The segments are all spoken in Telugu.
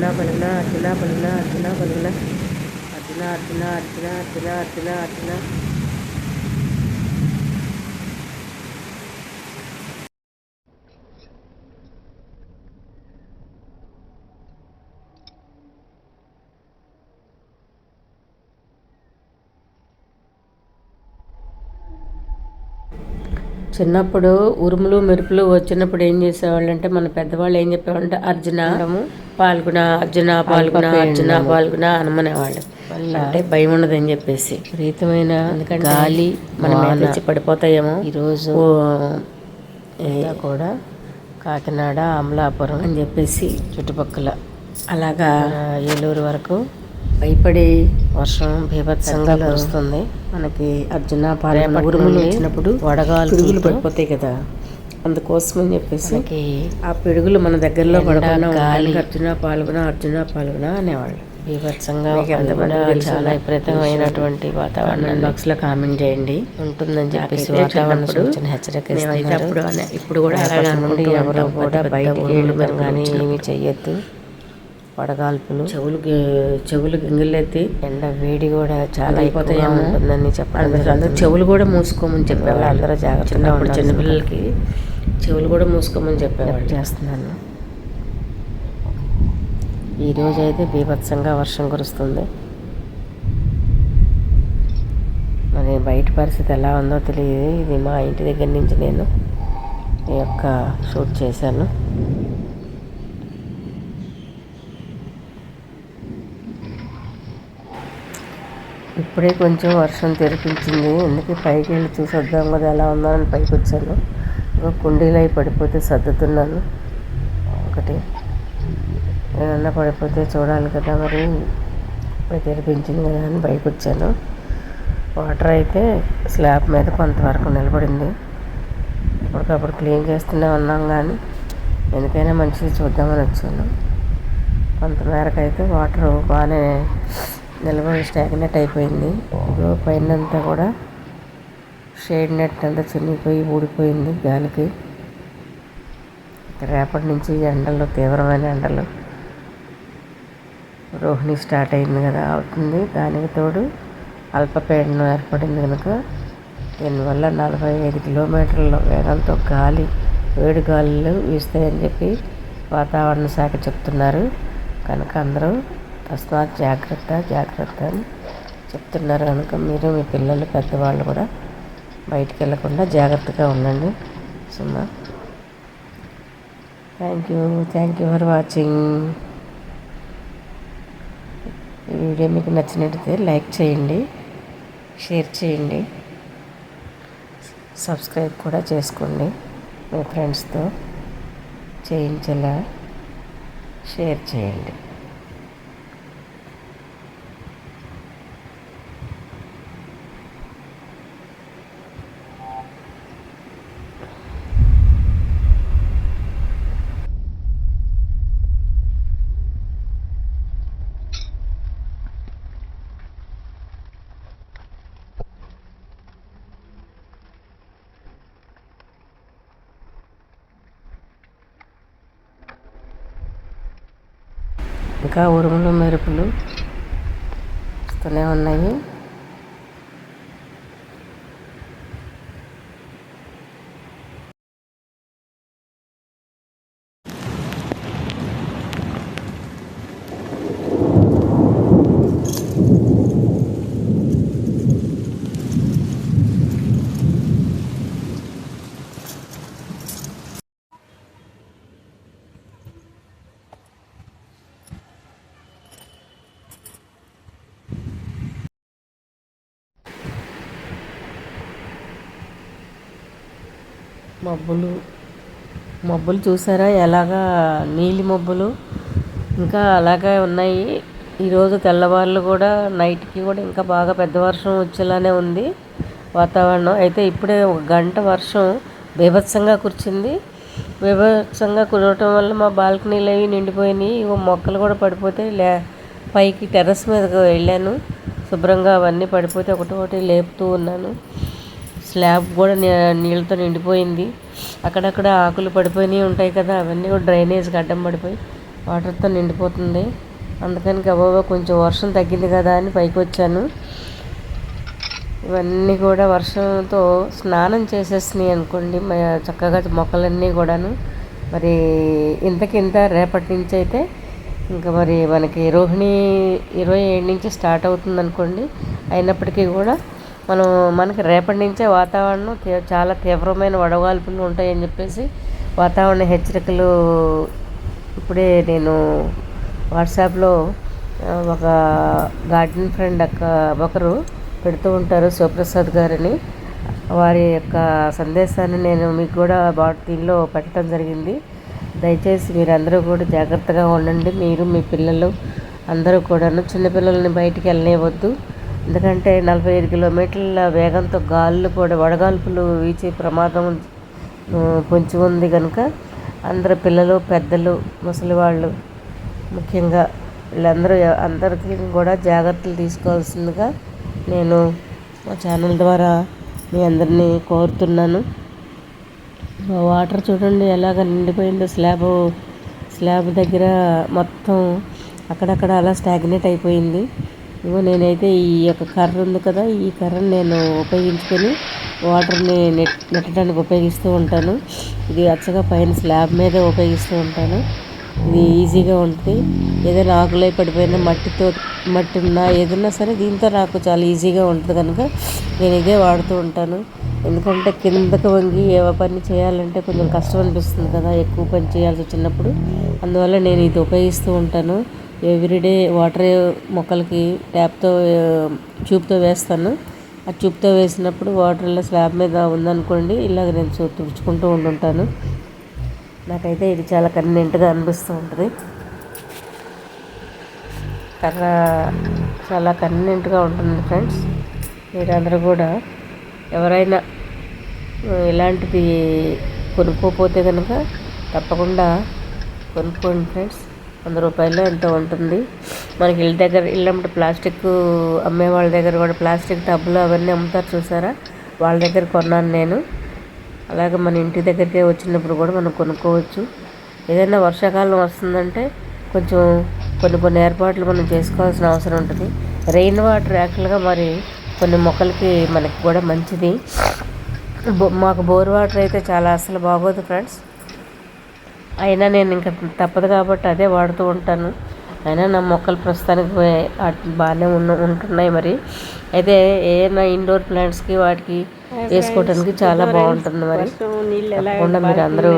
అర్జున పలుకున అర్జున పలుకున అర్జున పలుకున అర్జున అర్జున అర్జున అర్జున అర్జున అర్జున చిన్నప్పుడు ఉరుములు మెరుపులు వచ్చినప్పుడు ఏం చేసేవాళ్ళు అంటే మన పెద్దవాళ్ళు ఏం చెప్పేవాళ్ళు అంటే అర్జున పాల్గొన అర్జున పాల్గొన అర్జున పాల్గొన అనమనేవాళ్ళు అంటే భయం ఉండదని చెప్పేసి. విపరీతమైన గాలి మనం పడిపోతాయేమో. ఈరోజు కూడా కాకినాడ అమలాపురం అని చెప్పేసి చుట్టుపక్కల అలాగా ఏలూరు వరకు భయపడి వర్షం బీభత్సంగా కురుస్తుంది. మనకి అర్జున పాలన వచ్చినప్పుడు వడగాలు పడిపోతాయి కదా. అందుకోసం అని చెప్పేసి ఆ పిడుగులు మన దగ్గరలో పడకుండా గాలి. అర్జున పాల్గొన అర్జున పాల్గొన అనేవాళ్ళు. బీభత్సంగా చాలా విపరీతమైనటువంటి వాతావరణం బాక్స్లో కామెంట్ చేయండి. ఉంటుందని చెప్పేసి వాతావరణ సూచన హెచ్చరిక అప్పుడు ఇప్పుడు కూడా ఎవరు కూడా వెళ్ళడం కానీ ఏమీ చెయ్యొద్దు. వడగాల్పులు చెవులు చెవులు గింగిలెత్తి ఎండ వేడి కూడా చాలా అయిపోతాయి ఉంటుందని చెప్పాలి అందరూ చెవులు కూడా మూసుకోమని చెప్పేవాళ్ళు. అందరూ జాగ్రత్తగా చిన్నపిల్లలకి చెవులు కూడా మూసుకోమని చెప్పేవాళ్ళు. చేస్తున్నాను. ఈరోజు అయితే బీభత్సంగా వర్షం కురుస్తుంది. మరి బయట పరిస్థితి ఎలా ఉందో తెలియదు. ఇది మా ఇంటి దగ్గర నుంచి నేను ఈ యొక్క షూట్ చేశాను. ఇప్పుడే కొంచెం వర్షం తెరిపించింది. ఎందుకు పైకి వెళ్ళి చూసి వద్దాం కదా ఎలా ఉందో అని పైకి వచ్చాను కుండీలు అయి పడిపోతే సర్దుతున్నాను. ఒకటి. ఏమన్నా పడిపోతే చూడాలి కదా మరి. తెరిపించింది కదా అని పైకి వచ్చాను వాటర్ అయితే స్లాబ్ మీద కొంతవరకు నిలబడింది. అప్పటికప్పుడు క్లీన్ చేస్తూనే ఉన్నాం కానీ ఎందుకైనా మంచిది చూద్దామని వచ్చాను. కొంతమేరకు అయితే వాటర్ బాగానే నిలబడి స్టాగ్నెట్ అయిపోయింది. ఇదిగో పైనంతా కూడా షేడ్ నెట్ అంతా చినిగిపోయి ఊడిపోయింది గాలికి. రేపటి నుంచి ఎండలు తీవ్రమైన ఎండలు రోహిణి స్టార్ట్ అయింది కదా అవుతుంది. దానికి తోడు అల్పపీడనం ఏర్పడింది కనుక దీనివల్ల నలభై ఐదు కిలోమీటర్ల వేగంతో గాలి వేడి గాలులు వీస్తాయని చెప్పి వాతావరణ శాఖ చెప్తున్నారు. కనుక అందరూ తస్మాత్ జాగ్రత్త జాగ్రత్త అని చెప్తున్నారు. కనుక మీరు మీ పిల్లలు పెద్దవాళ్ళు కూడా బయటికి వెళ్ళకుండా జాగ్రత్తగా ఉండండి. సుమా. Thank you thank you for watching ఈ వీడియో మీకు నచ్చినట్లయితే లైక్ చేయండి షేర్ చేయండి సబ్స్క్రైబ్ కూడా చేసుకోండి మీ ఫ్రెండ్స్తో. చేయించేలా షేర్ చేయండి. ఇంకా ఉరుములు మెరుపులు వస్తూనే ఉన్నాయి. మబ్బులు. మబ్బులు చూసారా? ఎలాగా నీలి మబ్బులు? ఇంకా అలాగే ఉన్నాయి. ఈరోజు తెల్లవారులు కూడా నైట్కి కూడా ఇంకా బాగా పెద్ద వర్షం వచ్చేలానే ఉంది వాతావరణం. అయితే ఇప్పుడే ఒక గంట వర్షం బీభత్సంగా కురిచింది. బీభత్సంగా కురవటం వల్ల మా బాల్కనీలు అవి నిండిపోయినాయి. మొక్కలు కూడా పడిపోతే లే పైకి టెర్రస్ మీదకి వెళ్ళాను. శుభ్రంగా అవన్నీ పడిపోతే ఒకటి ఒకటి లేపుతూ ఉన్నాను. స్లాబ్ కూడా నీళ్ళతో నిండిపోయింది. అక్కడక్కడ ఆకులు పడిపోయినవి ఉంటాయి కదా అవన్నీ కూడా డ్రైనేజ్కి అడ్డం పడిపోయి వాటర్తో నిండిపోతుంది. అందుకని గబాబా కొంచెం వర్షం తగ్గింది కదా అని పైకి వచ్చాను. ఇవన్నీ కూడా వర్షంతో స్నానం చేసేసినాయి అనుకోండి మ- చక్కగా మొక్కలన్నీ కూడాను. మరి ఇంతకింత రేపటి నుంచి అయితే ఇంకా మరి మనకి రోహిణి ఇరవై ఏడు నుంచి స్టార్ట్ అవుతుంది అనుకోండి అయినప్పటికీ కూడా మనం మనకి రేపటి నుంచే వాతావరణం చాలా తీవ్రమైన వడగాల్పులు ఉంటాయని చెప్పేసి వాతావరణ హెచ్చరికలు ఇప్పుడే నేను వాట్సాప్లో ఒక గార్డెన్ ఫ్రెండ్ అక్క ఒకరు పెడుతూ ఉంటారు శివప్రసాద్ గారని. వారి యొక్క సందేశాన్ని నేను మీకు కూడా బా- దీనిలో పెట్టడం జరిగింది. దయచేసి మీరందరూ కూడా జాగ్రత్తగా ఉండండి. మీరు మీ పిల్లలు అందరూ కూడాను చిన్నపిల్లల్ని బయటికి వెళ్ళనివ్వద్దు. ఎందుకంటే నలభై ఐదు కిలోమీటర్ల వేగంతో గాలులు కూడా వడగాల్పులు వీచే ప్రమాదం పొంచి ఉంది కనుక అందరు పిల్లలు పెద్దలు ముసలి వాళ్ళు ముఖ్యంగా వీళ్ళందరూ అందరికీ కూడా జాగ్రత్తలు తీసుకోవాల్సిందిగా నేను మా ఛానల్ ద్వారా మీ అందరినీ కోరుతున్నాను. వాటర్ చూడండి ఎలాగ నిండిపోయిందో. స్లాబ్ స్లాబ్ దగ్గర మొత్తం అక్కడక్కడ అలా స్టాగ్నేట్ అయిపోయింది. ఇగో నేనైతే ఈ యొక్క కర్ర ఉంది కదా ఈ కర్రను నేను ఉపయోగించుకొని వాటర్ని నెట్ నెట్టడానికి ఉపయోగిస్తూ ఉంటాను. ఇది అచ్చగా పైన స్లాబ్ మీదే ఉపయోగిస్తూ ఉంటాను. ఇది ఈజీగా ఉంటుంది. ఏదైనా ఆకులై పడిపోయినా మట్టితో మట్టి ఉన్నా ఏదైనా సరే దీంతో నాకు చాలా ఈజీగా ఉంటుంది కనుక నేను ఇదే వాడుతూ ఉంటాను. ఎందుకంటే కిందకు వంగి ఏ పని చేయాలంటే కొంచెం కష్టం అనిపిస్తుంది కదా ఎక్కువ పని చేయాల్సి వచ్చినప్పుడు. అందువల్ల నేను ఇది ఉపయోగిస్తూ ఉంటాను. ఎవ్రీడే వాటర్ మొక్కలకి ట్యాప్తో ట్యూబ్తో వేస్తాను. ఆ ట్యూబ్తో వేసినప్పుడు వాటర్లో స్లాబ్ మీద ఉందనుకోండి ఇలాగ నేను తుడుచుకుంటూ ఉండుంటాను. నాకైతే ఇది చాలా కన్వీనెంట్గా అనిపిస్తూ ఉంటుంది. కర్ర చాలా కన్వీనెంట్గా ఉంటుంది ఫ్రెండ్స్. మీరందరూ కూడా ఎవరైనా ఇలాంటిది కొనుక్కోపోతే కనుక తప్పకుండా కొనుక్కోండి ఫ్రెండ్స్. వంద రూపాయలు ఎంతో ఉంటుంది. మనకి ఇళ్ళ దగ్గర ఇళ్ళంటే ప్లాస్టిక్ అమ్మే వాళ్ళ దగ్గర కూడా ప్లాస్టిక్ టబ్బులు అవన్నీ అమ్ముతారు చూసారా? వాళ్ళ దగ్గర కొన్నాను నేను. అలాగే మన ఇంటి దగ్గరికే వచ్చినప్పుడు కూడా మనం కొనుక్కోవచ్చు. ఏదైనా వర్షాకాలం వస్తుందంటే కొంచెం కొన్ని కొన్ని ఏర్పాట్లు మనం చేసుకోవాల్సిన అవసరం ఉంటుంది. రెయిన్ వాటర్ యాక్చువల్గా మరి కొన్ని మొక్కలకి మనకి కూడా మంచిది. బో- మాకు బోర్ వాటర్ అయితే చాలా అసలు బాగోదు ఫ్రెండ్స్. అయినా నేను ఇంకా తప్పదు కాబట్టి అదే వాడుతూ ఉంటాను. అయినా నా మొక్కలు ప్రస్తుతానికి బాగానే ఉన్న ఉంటున్నాయి మరి. అయితే ఏమైనా ఇండోర్ ప్లాంట్స్కి వాటికి వేసుకోవడానికి చాలా బాగుంటుంది మరి. తప్పకుండా మీరు అందరూ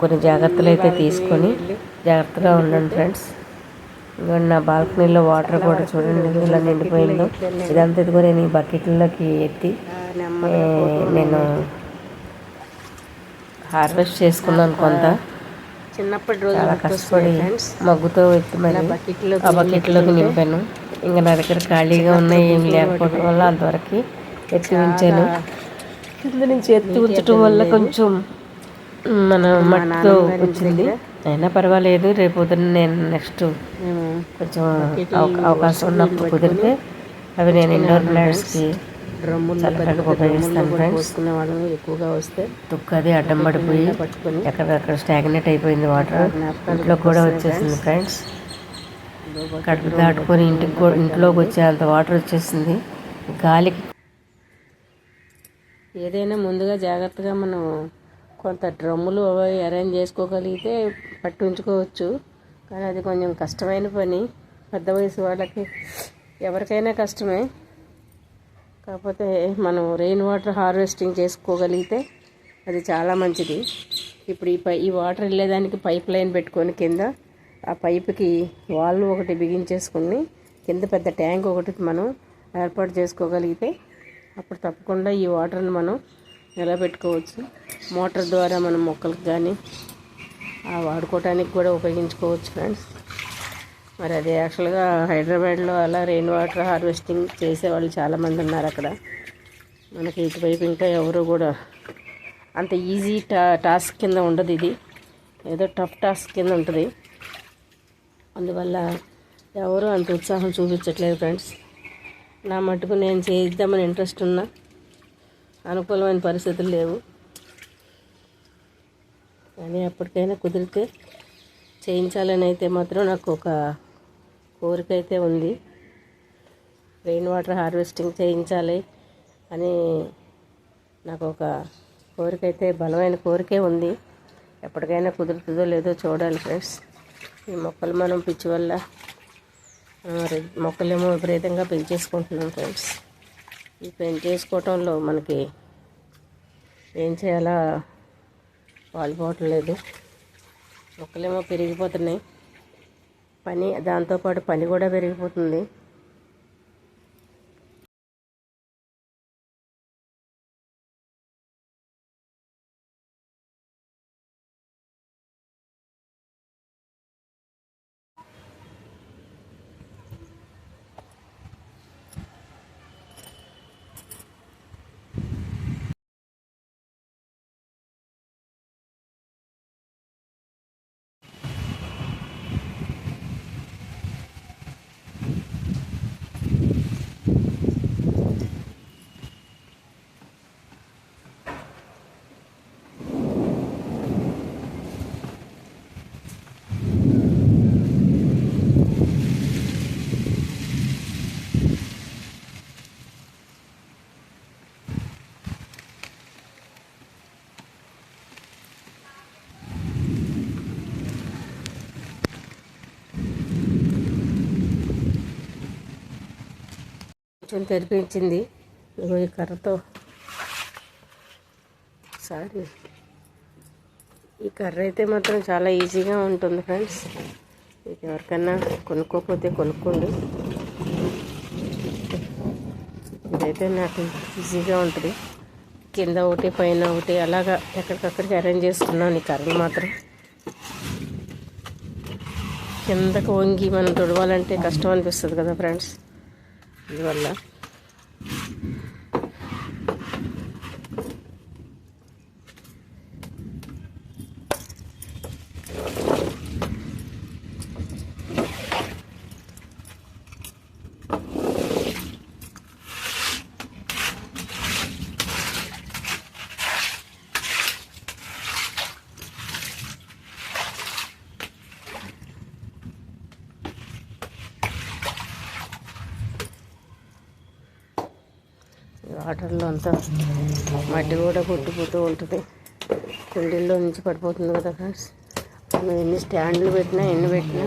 కొన్ని జాగ్రత్తలు అయితే తీసుకొని జాగ్రత్తగా ఉండండి ఫ్రెండ్స్. ఇదిగోండి నా బాల్కనీలో వాటర్ కూడా చూడండి ఇలా నిండిపోయిందో. ఇదంతా ఇదిగో నేను ఈ బకెట్లలోకి ఎత్తి ఏ, నేను హార్వెస్ట్ చేసుకున్నాను కొంత చిన్నప్పటి రోజు చాలా కష్టపడి మగ్గుతో ఎత్తి మరి ఆ బకెట్లోకి నింపాను. ఇంకా నా దగ్గర ఖాళీగా ఉన్నాయి ఏం లేకపోవడం వల్ల అంతవరకు ఎత్తి ఉంచాను. కింద నుంచి ఎత్తి ఉంచడం వల్ల కొంచెం మన మట్టితో వచ్చింది. అయినా పర్వాలేదు రేపు పొద్దున్న నేను నెక్స్ట్ కొంచెం అవ- అవకాశం ఉన్నప్పుడు కుదిరితే అవి నేను ఇండోర్ ప్లాంట్స్కి డ్రమ్ములు చల్లడానికి ఉపయోగిస్తాను ఫ్రెండ్స్ పోసుకునే వాళ్ళము. ఎక్కువగా వస్తే తుక్కది అడ్డం పడిపోయి పట్టుకొని ఎక్కడెక్కడ స్టాగ్నేట్ అయిపోయింది వాటర్ ఇంట్లో కూడా వచ్చేసింది ఫ్రెండ్స్ కడుపు దాటుకొని ఇంటికి కూడా ఇంట్లోకి వచ్చే అంత వాటర్ వచ్చేసింది. గాలికి ఏదైనా ముందుగా జాగ్రత్తగా మనం కొంత డ్రమ్ములు అవి అరేంజ్ చేసుకోగలిగితే పట్టి ఉంచుకోవచ్చు కానీ అది కొంచెం కష్టమైన పని. పెద్ద వయసు వాళ్ళకి ఎవరికైనా కష్టమే. కాకపోతే మనం రెయిన్ వాటర్ హార్వెస్టింగ్ చేసుకోగలిగితే అది చాలా మంచిది. ఇప్పుడు ఈ పై ఈ వాటర్ వెళ్ళేదానికి పైప్ లైన్ పెట్టుకొని కింద ఆ పైపుకి వాళ్ళు ఒకటి బిగించేసుకుని కింద పెద్ద ట్యాంక్ ఒకటి మనం ఏర్పాటు చేసుకోగలిగితే అప్పుడు తప్పకుండా ఈ వాటర్ని మనం నిలబెట్టుకోవచ్చు. మోటార్ ద్వారా మనం మొక్కలకు కానీ వాడుకోవటానికి కూడా ఉపయోగించుకోవచ్చు ఫ్రెండ్స్ మరి అది యాక్చువల్గా హైదరాబాద్లో అలా రెయిన్ వాటర్ హార్వెస్టింగ్ చేసేవాళ్ళు చాలామంది ఉన్నారు అక్కడ. మనకి ఇటువైపు ఇంకా ఎవరు కూడా అంత ఈజీ టా టాస్క్ కింద ఉండదు ఇది. ఏదో టఫ్ టాస్క్ కింద ఉంటుంది. అందువల్ల ఎవరు అంత ఉత్సాహం చూపించట్లేదు ఫ్రెండ్స్ నా మటుకు నేను చేద్దామని ఇంట్రెస్ట్ ఉన్నా. అనుకూలమైన పరిస్థితులు లేవు. కానీ ఎప్పటికైనా కుదిరితే చేయించాలని అయితే మాత్రం నాకు ఒక కోరికైతే ఉంది. రెయిన్ వాటర్ హార్వెస్టింగ్ చేయించాలి అని నాకు ఒక కోరిక అయితే బలమైన కోరికే ఉంది. ఎప్పటికైనా కుదురుతుందో లేదో చూడాలి ఫ్రెండ్స్. ఈ మొక్కలు మనం పిచ్చి వల్ల మొక్కలేమో విపరీతంగా పెంచేసుకుంటున్నాం ఫ్రెండ్స్. ఈ పెంచేసుకోవటంలో మనకి ఏం చేయాలా? పాలుపోవటం లేదు. మొక్కలేమో పెరిగిపోతున్నాయి. పని దాంతోపాటు పని కూడా పెరిగిపోతుంది. కొంచెం తెరిపించింది ఈ కర్రతో. సారీ. ఈ కర్ర అయితే మాత్రం చాలా ఈజీగా ఉంటుంది ఫ్రెండ్స్. మీకు ఎవరికైనా కొనుక్కోకపోతే కొనుక్కోండి. ఇదైతే నాకు ఈజీగా ఉంటుంది. కింద ఒకటి పైన ఒకటి అలాగా ఎక్కడికక్కడికి అరేంజ్ చేసుకున్నాను ఈ కర్రలు మాత్రం. కిందకు వంగి మనం తుడవాలంటే కష్టం అనిపిస్తుంది కదా ఫ్రెండ్స్. అందువల్ల ఈ వాటర్లో అంతా మట్టి కూడా కొట్టిపోతూ ఉంటుంది. కుండీల్లో నుంచి పడిపోతుంది కదా ఫ్రెండ్స్. మనం ఎన్ని స్టాండ్లు పెట్టినా ఎన్ని పెట్టినా.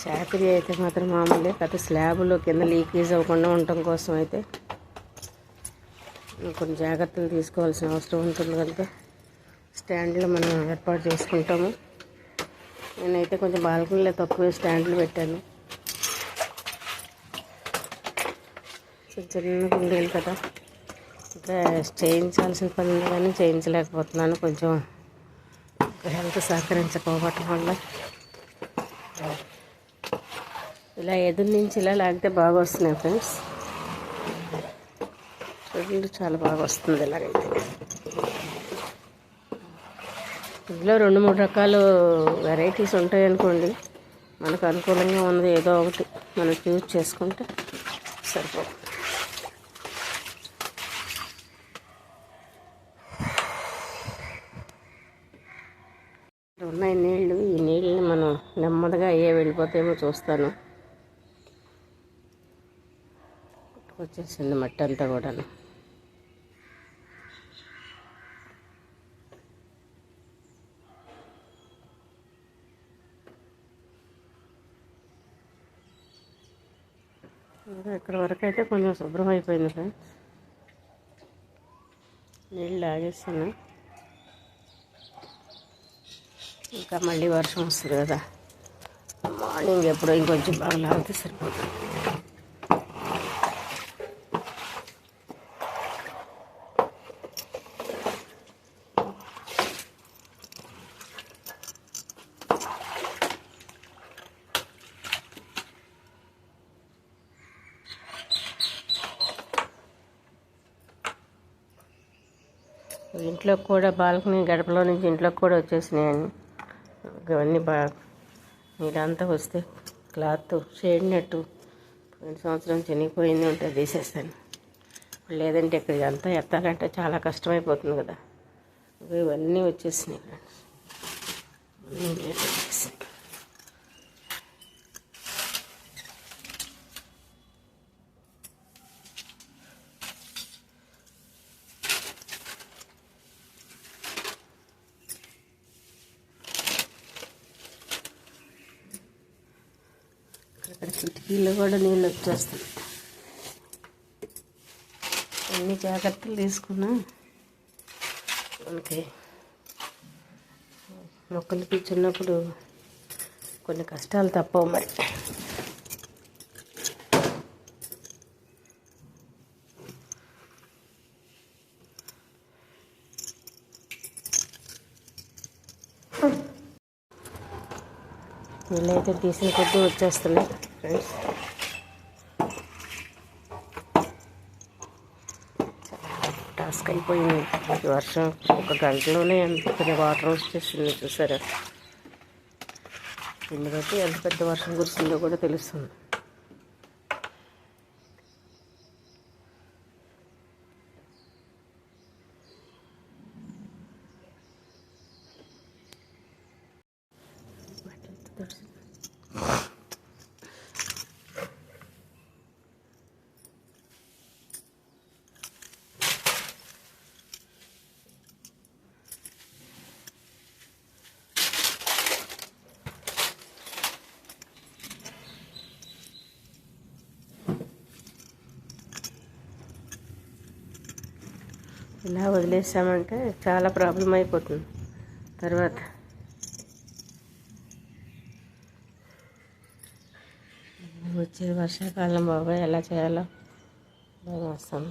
చాకరీ అయితే మాత్రం మామూలే. కాకపోతే స్లాబ్లో కింద లీకేజ్ అవ్వకుండా ఉండటం కోసం అయితే కొన్ని జాగ్రత్తలు తీసుకోవాల్సిన అవసరం ఉంటుంది కనుక స్టాండ్లు మనం ఏర్పాటు చేసుకుంటాము. నేనైతే కొంచెం బాల్కనీలో తక్కువ స్టాండ్లు పెట్టాను. చిన్న చిన్న కుండీలు కదా. ఇంకా చేయించాల్సిన పని ఉంది కానీ చేయించలేకపోతున్నాను. కొంచెం హెల్త్ సహకరించకపోవటం వల్ల. ఇలా ఎదురు నుంచి ఇలా లాగితే బాగా వస్తున్నాయి ఫ్రెండ్స్. చూడండి చాలా బాగా వస్తుంది ఇలాగైతే. ఇందులో రెండు మూడు రకాలు వెరైటీస్ ఉంటాయి అనుకోండి. మనకు అనుకూలంగా ఉన్నది ఏదో ఒకటి మనం చూస్ చేసుకుంటే సరిపోతుంది ఇక్కడ ఉన్నాయి నీళ్ళు ఈ నీళ్ళని మనం నెమ్మదిగా అయ్యే వెళ్ళిపోతేమో చూస్తాను. వచ్చేసింది మట్టి అంతా కూడాను. ఇక్కడ వరకు అయితే కొంచెం శుభ్రం అయిపోయింది ఫ్రెండ్స్. నీళ్ళు ఆగేస్తాను ఇంకా మళ్ళీ వర్షం వస్తుంది కదా. మార్నింగ్ ఎప్పుడో ఇంకొంచెం బాగా లాగితే సరిపోతుంది. ఇంట్లోకి కూడా బాల్కనీ గడపలో నుంచి ఇంట్లోకి కూడా వచ్చేసినాయని ఇవన్నీ బాగా ఇదంతా వస్తే క్లాత్ షేడ్ నెట్టు పోయిన సంవత్సరం చినిగిపోయింది ఉంటే తీసేస్తాను. లేదంటే ఇక్కడ అంతా ఎత్తాలంటే చాలా కష్టమైపోతుంది కదా. ఇవన్నీ వచ్చేసినాయి. ఫ్రెండ్స్ ఇల్లు కూడా నీళ్ళు వచ్చేస్తాయి. అన్ని జాగ్రత్తలు తీసుకున్నా? మనకి మొక్కలు కూర్చున్నప్పుడు కొన్ని కష్టాలు తప్పవు మరి. వీళ్ళైతే తీసిన కొద్దీ వచ్చేస్తున్నాయి. ఫ్రెండ్స్ టాస్క్ అయిపోయింది ఈ వర్షం ఒక గంటలోనే ఎంత పెద్ద వాటర్ వచ్చేసింది చూసారా? ఎందుకంటే ఎంత పెద్ద వర్షం కురిసిందో కూడా తెలుస్తుంది. ఇలా వదిలేసామంటే చాలా ప్రాబ్లం అయిపోతుంది. తర్వాత వచ్చే వర్షాకాలం బాబాయ్ ఎలా చేయాలో బాగా వస్తాను